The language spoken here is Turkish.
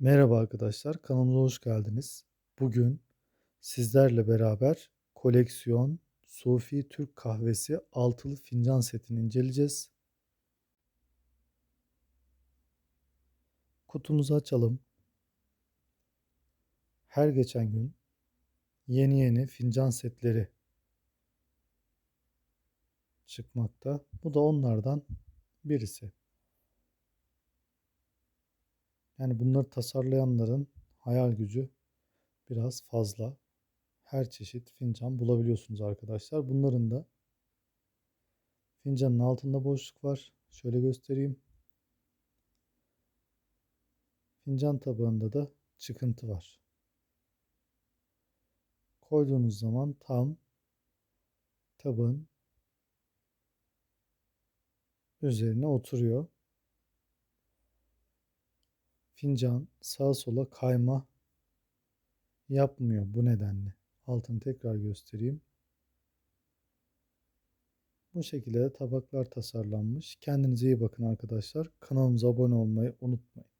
Merhaba arkadaşlar, kanalımıza hoş geldiniz. Bugün sizlerle beraber koleksiyon Sufi Türk kahvesi altılı fincan setini inceleyeceğiz. Kutumuzu açalım. Her geçen gün yeni yeni fincan setleri çıkmakta. Bu da onlardan birisi. Yani bunları tasarlayanların hayal gücü biraz fazla. Her çeşit fincan bulabiliyorsunuz arkadaşlar. Bunların da fincanın altında boşluk var. Şöyle göstereyim. Fincan tabağında da çıkıntı var. Koyduğunuz zaman tam tabağın üzerine oturuyor. Fincan sağa sola kayma yapmıyor bu nedenle. Altını tekrar göstereyim. Bu şekilde de tabaklar tasarlanmış. Kendinize iyi bakın arkadaşlar. Kanalımıza abone olmayı unutmayın.